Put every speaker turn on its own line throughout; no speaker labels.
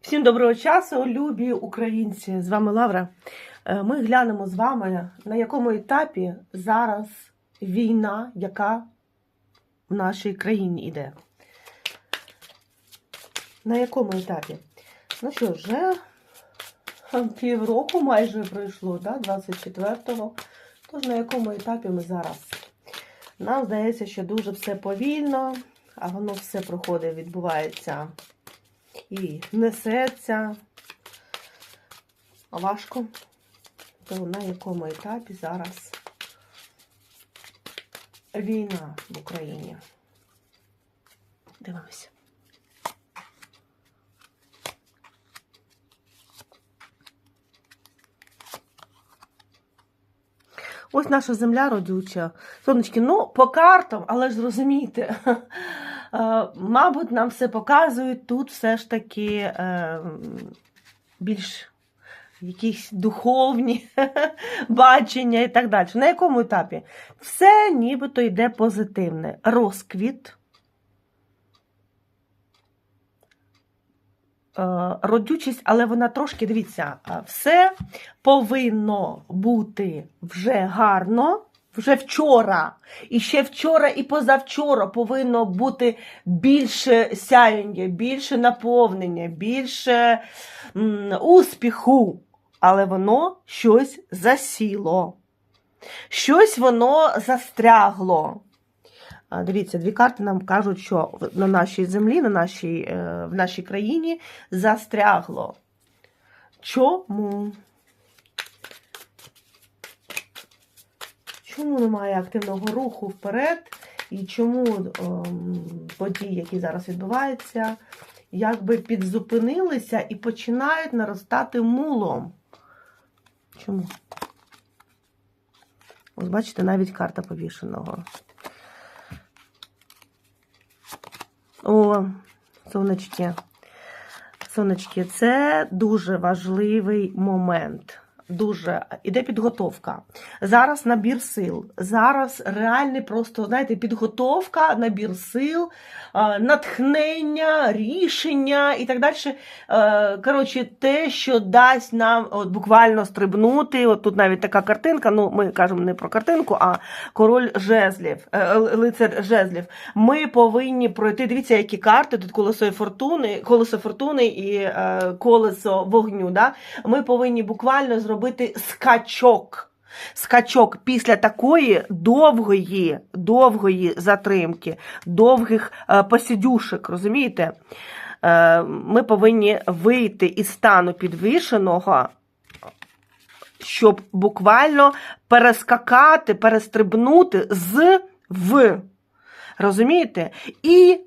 Всім доброго часу, любі українці! З вами Лавра. Е, Ми глянемо з вами, на якому етапі зараз війна, яка в нашій країні йде. На якому етапі? Ну що, вже півроку майже пройшло, да? 24-го. Тож на якому етапі ми зараз? Нам здається, що дуже все повільно, а воно все проходить, відбувається і несеться. Важко. То на якому етапі зараз війна в Україні? Дивимося. Ось наша земля родюча. Сонечки, ну, по картам, але ж зрозумійте, е, мабуть, нам все показують тут все ж таки е, більш якісь духовні бачення і так далі. На якому етапі? Все нібито йде позитивне. Розквіт. е, Родючість, але вона трошки, дивіться, е, все повинно бути вже гарно, вже вчора. І ще вчора і позавчора повинно бути більше сяєння, більше наповнення, більше м, успіху. Але воно щось засіло. Щось воно застрягло. Дивіться, дві карти нам кажуть, що на нашій землі, на нашій, е, в нашій країні застрягло. Чому? Чому немає активного руху вперед? І чому ем, події, які зараз відбуваються, якби підзупинилися і починають наростати мулом? Чому? Ось бачите, навіть карта повішеного. О, сонечки. Сонечки, це дуже важливий момент. Дуже іде підготовка. Зараз набір сил. Зараз реальний просто, знаєте, підготовка, набір сил, е, натхнення, рішення і так далі. Е, Коротше, те, що дасть нам от, буквально стрибнути. От тут навіть така картинка. Ну, ми кажемо не про картинку, а король жезлів, е, лицар жезлів. Ми повинні пройти. Дивіться, які карти тут колесо фортуни, колесо фортуни і колесо вогню. Да? Ми повинні буквально зробити скачок. Скачок після такої довгої, довгої затримки, довгих е, посідюшек, розумієте? Е, ми повинні вийти із стану підвішеного, щоб буквально перескакати, перестрибнути з в. Розумієте? І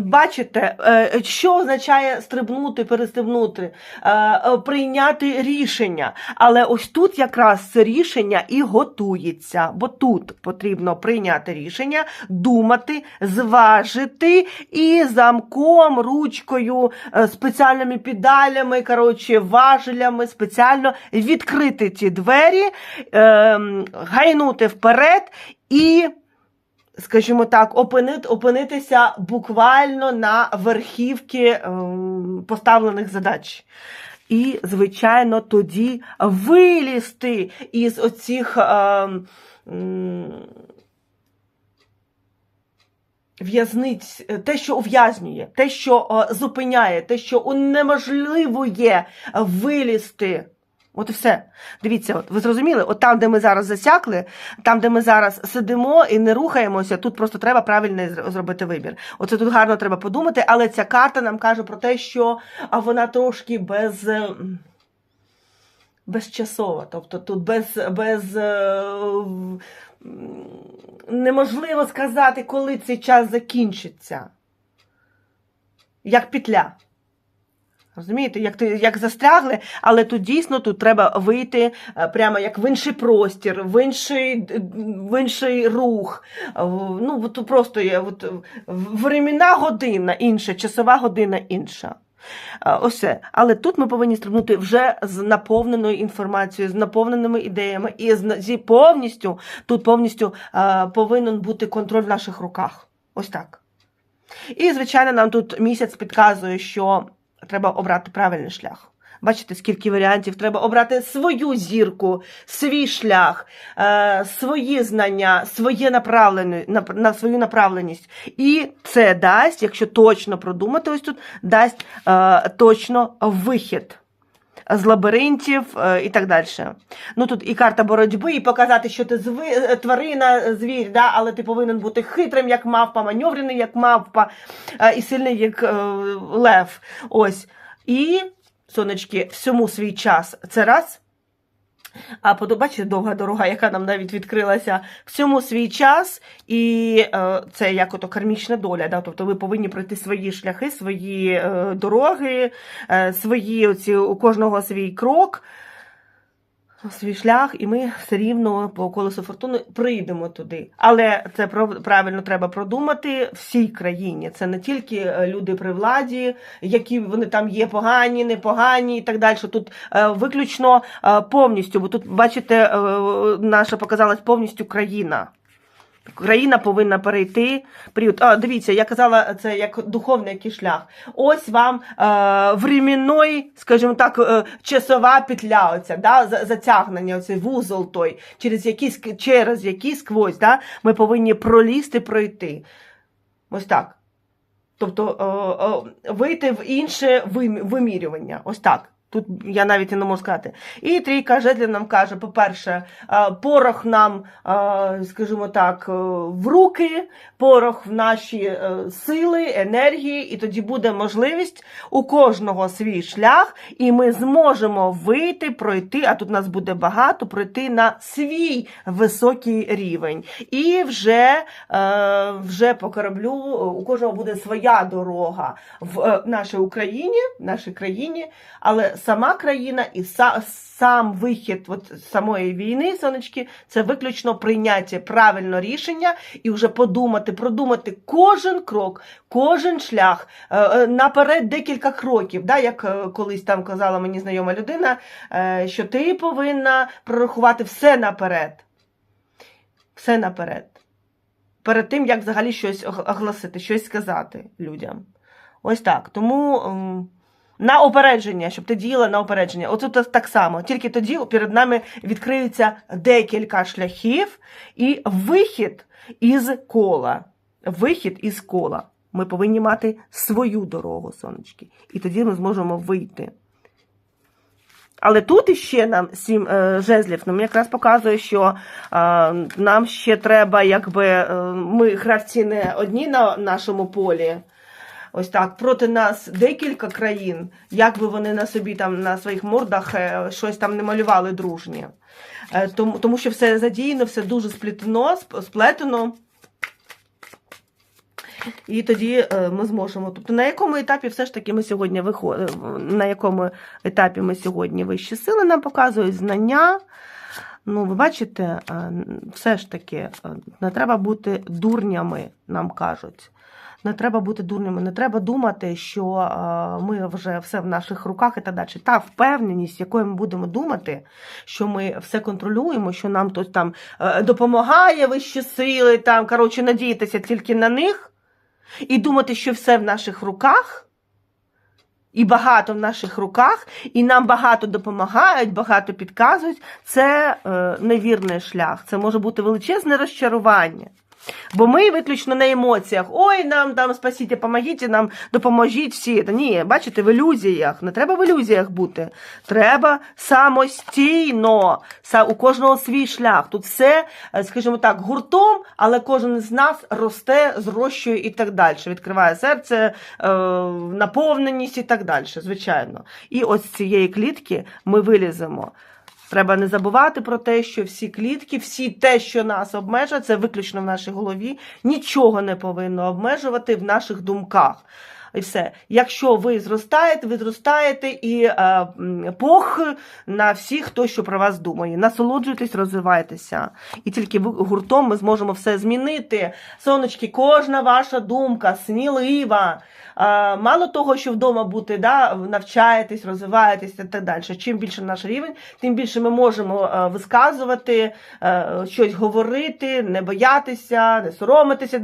бачите, е, що означає стрибнути, перестрибнути, е, е, прийняти рішення. Але ось тут якраз це рішення і готується, бо тут потрібно прийняти рішення, думати, зважити і замком, ручкою, спеціальними педалями, коротше, важелями, спеціально відкрити ці двері, е, гайнути вперед і скажімо так, опинити, опинитися буквально на верхівці ем, поставлених задач. І, звичайно, тоді вилізти із оцих ем, в'язниць, те, що ув'язнює, те, що е, зупиняє, те, що унеможливує вилізти. От і все. Дивіться, от ви зрозуміли? От там, де ми зараз засякли, там, де ми зараз сидимо і не рухаємося, тут просто треба правильно зробити вибір. Оце тут гарно треба подумати, але ця карта нам каже про те, що а, вона трошки без. Безчасова, тобто тут без, без е, неможливо сказати, коли цей час закінчиться. Як петля. Розумієте, як ти як застрягли, але тут дійсно тут треба вийти е, прямо як в інший простір, в інший, в інший рух. Ну, тут просто є от, временна година інша, часова година інша. Е, Ось. Але тут ми повинні стрибнути вже з наповненою інформацією, з наповненими ідеями, і з повністю тут повністю е, повинен бути контроль в наших руках. Ось так. І, звичайно, нам тут місяць підказує, що треба обрати правильний шлях. Бачите, скільки варіантів треба обрати свою зірку, свій шлях, е, свої знання, своє направлення, на, свою направленість. І це дасть, якщо точно продумати, ось тут дасть е, точно вихід з лабіринтів е, і так далі. Ну тут і карта боротьби, і показати, що ти зви, е, тварина, звір, да? але ти повинен бути хитрим, як мавпа, маневрений, як мавпа, е, і сильний, як е, лев. Ось. І, сонечки, всьому свій час. Це раз. А потім, довга дорога, яка нам навіть відкрилася, всьому свій час, і е, це як ото кармічна доля. Да? Тобто ви повинні пройти свої шляхи, свої е, дороги, е, свої оці, у кожного свій крок, свій шлях, і ми все рівно по колесу фортуни прийдемо туди. Але це прав- правильно треба продумати всій країні. Це не тільки е, люди при владі, які вони там є погані, непогані і так далі. Тут е, виключно е, повністю, бо тут, бачите, наша показалась повністю країна. Країна повинна перейти період. А, дивіться, я казала, це як духовний який шлях. Ось вам е, временной, скажімо так, е, часова петля, оця, да, за- затягнення, оцей вузол той, через який, через який сквозь, да, ми повинні пролізти, пройти. Ось так. Тобто е, е, вийти в інше вимірювання. Ось так. Тут я навіть і не можу сказати. І трійка жезлів нам каже: по-перше, е, порох нам, е, скажімо так, е, в руки, порох в наші сили, енергії, і тоді буде можливість у кожного свій шлях, і ми зможемо вийти, пройти, а тут нас буде багато, пройти на свій високий рівень. І вже, вже по кораблю у кожного буде своя дорога в нашій Україні, в нашій країні, але сама країна і са, сам вихід от самої війни, сонечки, це виключно прийняття правильного рішення і вже подумати, продумати кожен крок, кожен шлях е, е, наперед декілька кроків. Да, як е, колись там казала мені знайома людина, що ти повинна прорахувати все наперед. Все наперед. Перед тим, як взагалі щось ог- оголосити, щось сказати людям. Ось так. Тому на опередження, щоб ти діяла на опередження. Оце так само. Тільки тоді перед нами відкриються декілька шляхів і вихід із кола. Вихід із кола. Ми повинні мати свою дорогу, сонечки. І тоді ми зможемо вийти. Але тут іще нам сім е, жезлів нам якраз показує, що е, нам ще треба, якби е, ми гравці не одні на нашому полі. Ось так, проти нас декілька країн, як би вони на собі там на своїх мордах е, щось там не малювали дружнє. Е, Тому, тому що все задіяно, все дуже сплетено, сплетено. І тоді е, ми зможемо. Тобто, на якому етапі все ж таки ми сьогодні виходимо, на якому етапі ми сьогодні вищі сили нам показують знання. Ну, ви бачите, все ж таки, не треба бути дурнями, нам кажуть. Не треба бути дурнями, не треба думати, що ми вже все в наших руках і так далі. Та впевненість, якою ми будемо думати, що ми все контролюємо, що нам хтось там е, допомагає вищі сили, там, коротше, надіятися тільки на них і думати, що все в наших руках, і багато в наших руках, і нам багато допомагають, багато підказують, це е, невірний шлях. Це може бути величезне розчарування. Бо ми виключно на емоціях. Ой, нам там спасіть, помогіть, нам допоможіть всі. Та ні, бачите, в ілюзіях. Не треба в ілюзіях бути. Треба самостійно. У кожного свій шлях. Тут все, е, скажімо так, гуртом, але кожен з нас росте, зрощує і так далі. Відкриває серце, е, наповненість і так далі, звичайно. І ось з цієї клітки ми виліземо. Треба не забувати про те, що всі клітки, всі те, що нас обмежує, це виключно в нашій голові. Нічого не повинно обмежувати в наших думках. І все. Якщо ви зростаєте, ви зростаєте і е, пох на всіх, хто що про вас думає. Насолоджуйтесь, розвивайтеся. І тільки гуртом ми зможемо все змінити. Сонечки, кожна ваша думка смілива. Е, мало того, що вдома бути, да, навчаєтесь, розвиваєтесь і так далі. Чим більше наш рівень, тим більше ми можемо е, висказувати, щось говорити, не боятися, не соромитися,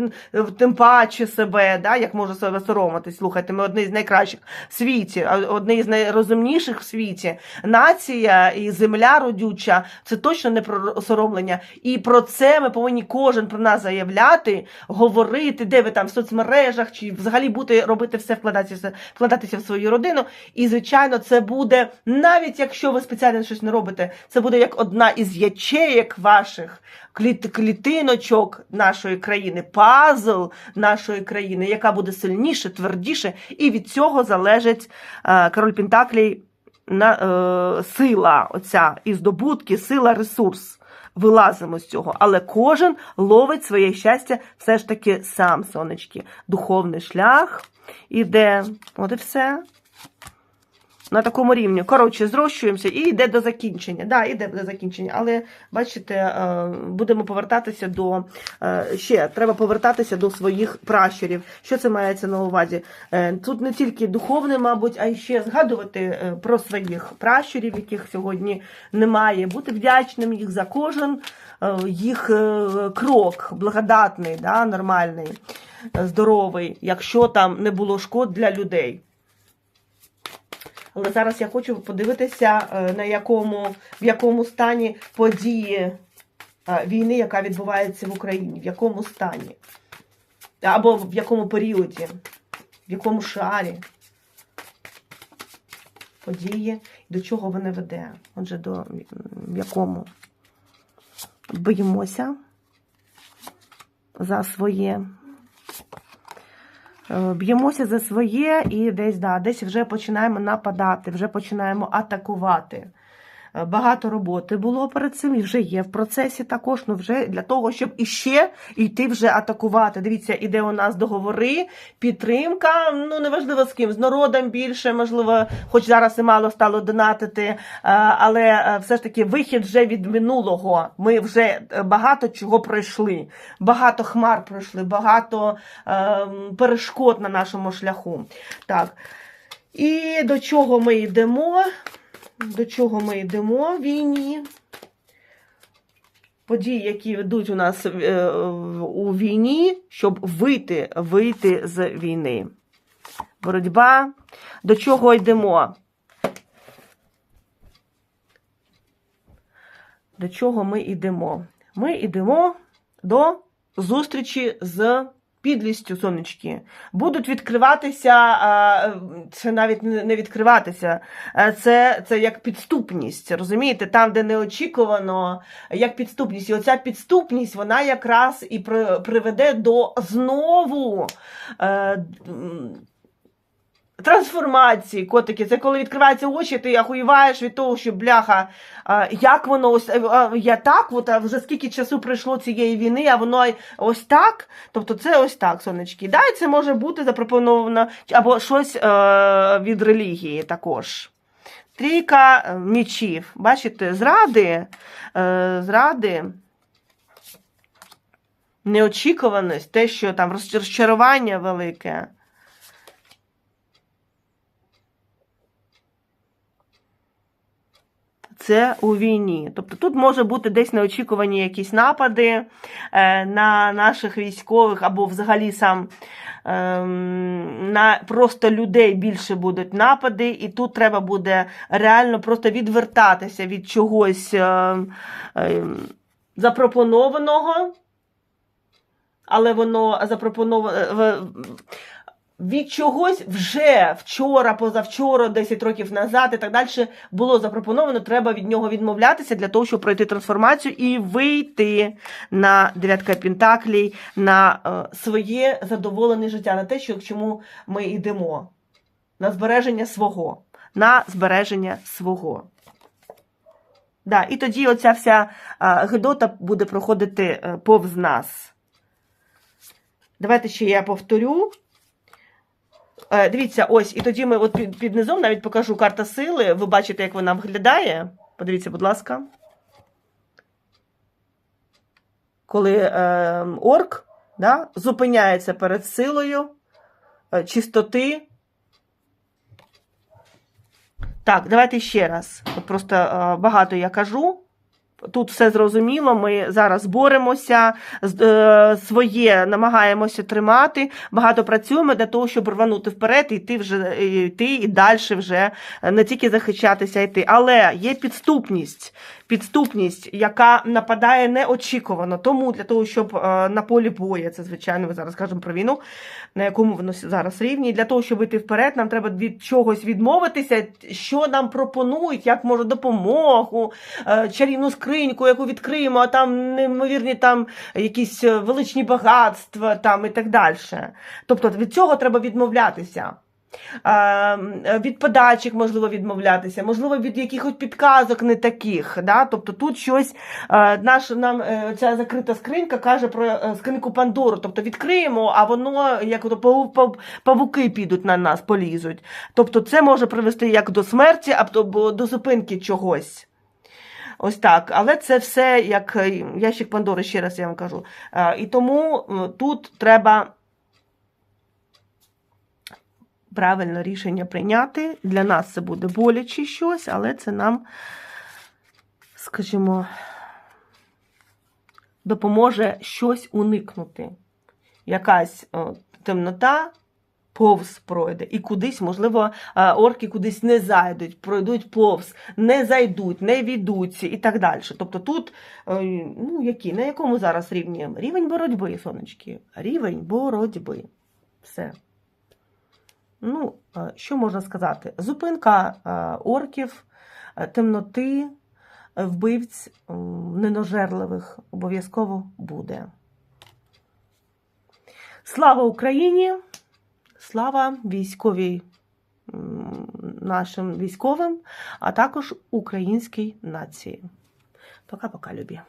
тим паче себе, да, як можна себе соромитися. Слухайте, ми одні з найкращих в світі, а одні з найрозумніших в світі. Нація і земля родюча це точно не про соромлення. І про це ми повинні кожен про нас заявляти, говорити, де ви там в соцмережах, чи взагалі бути робити все, вкладатися, вкладатися в свою родину. І звичайно, це буде навіть якщо ви спеціально щось не робите, це буде як одна із ячеєк ваших кліт, клітиночок нашої країни, пазл нашої країни, яка буде сильніше, твердіше, і від цього залежить е, король Пентаклій на е, сила, оця і здобутки, сила, ресурс. Вилазимо з цього, але кожен ловить своє щастя все ж таки сам, сонечки. Духовний шлях іде. От і все. На такому рівні. Коротше, зрощуємося і йде до закінчення. Да, йде до закінчення. Але бачите, е, будемо повертатися до е, ще треба повертатися до своїх пращурів. Що це мається на увазі? Е, Тут не тільки духовне, мабуть, а й ще згадувати про своїх пращурів, яких сьогодні немає. Бути вдячним їх за кожен їх крок, благодатний, да, нормальний, здоровий, якщо там не було шкод для людей. Але зараз я хочу подивитися, е, на якому, в якому стані події е, війни, яка відбувається в Україні, в якому стані. Або в якому періоді, в якому шарі події, до чого вона веде. Отже, до в якому боїмося за своє. Е, Б'ємося за своє і десь, да, десь вже починаємо нападати, вже починаємо атакувати. Е, Багато роботи було перед цим і вже є в процесі також, ну вже для того, щоб іще йти вже атакувати. Дивіться, іде у нас договори, підтримка, ну неважливо з ким, з народом більше, можливо, хоч зараз і мало стало донатити, е, але е, все ж таки вихід вже від минулого. Ми вже багато чого пройшли, багато хмар пройшли, багато перешкод на нашому шляху. Так. І до чого ми йдемо? До чого ми йдемо в війні? Події, які йдуть у нас е, у війні, щоб вийти, вийти з війни. Боротьба. До чого йдемо? До чого ми йдемо? Ми йдемо до зустрічі з підлістю, сонечки. Будуть відкриватися, це навіть не відкриватися, це, це як підступність, розумієте? Там, де неочікувано, як підступність. І оця підступність, вона якраз і приведе до знову. Трансформації, котики, це коли відкриваються очі, ти ахуєваєш від того, що бляха, а, як воно ось а, я так, от, а вже скільки часу пройшло цієї війни, а воно ось так. Тобто це ось так, сонечки. Да, і це може бути запропоновано або щось е, від релігії також. Трійка е, мічів. Бачите, зради, е, зради. Неочікуваність, те, що там розчарування велике. Це у війні. Тобто тут може бути десь неочікувані якісь напади е, на наших військових, або взагалі сам ем, на просто людей більше будуть напади, і тут треба буде реально просто відвертатися від чогось е, е, запропонованого, але воно запропоновано від чогось вже вчора, позавчора, 10 років назад і так далі було запропоновано, треба від нього відмовлятися для того, щоб пройти трансформацію і вийти на дев'ятка Пентаклей, на е, своє задоволене життя, на те, що к чому ми йдемо, на збереження свого, на збереження свого. Да, і тоді оця вся а, гидота буде проходити е, повз нас. Давайте ще я повторю. Е, Дивіться, ось, і тоді ми от під, під низом навіть покажу карта сили. Ви бачите, як вона виглядає. Подивіться, будь ласка. Коли е, орк да, зупиняється перед силою е, чистоти. Так, давайте ще раз. От просто е, багато я кажу Тут все зрозуміло. Ми зараз боремося, е, своє намагаємося тримати. Багато працюємо для того, щоб рванути вперед і йти вже йти і далі вже е, не тільки захищатися, йти. Але є підступність, підступність, яка нападає неочікувано. Тому для того, щоб е, на полі бою, це звичайно, ми зараз кажемо про війну, на якому воно зараз рівні. Для того, щоб йти вперед, нам треба від чогось відмовитися, що нам пропонують, як може допомогу, е, чарівну скриньку, яку відкриємо, а там неймовірні там якісь е, величні багатства там і так далі. Тобто від цього треба відмовлятися. Е, Від подачок можливо відмовлятися, можливо, від якихось підказок не таких. Да? Тобто тут щось е, наш, нам е, ця закрита скринька каже про е, скриньку Пандору. Тобто відкриємо, а воно як пав- павуки підуть на нас, полізуть. Тобто це може привести як до смерті, або до зупинки чогось. Ось так, але це все як ящик Пандори, ще раз я вам кажу. І тому тут треба правильно рішення прийняти. Для нас це буде боляче щось, але це нам, скажімо, допоможе щось уникнути. Якась о, темнота повз пройде, і кудись, можливо, е, орки кудись не зайдуть, пройдуть повз, не зайдуть, не війдуться і так далі. Тобто тут, е, ну, які, на якому зараз рівні? Рівень боротьби, сонечки. Рівень боротьби. Все. Ну, е, що можна сказати? Зупинка е, орків, е, темноти, вбивць неножерливих обов'язково буде. Слава Україні! Слава військовій нашим військовим, а також українській нації. Пока-пока, любі.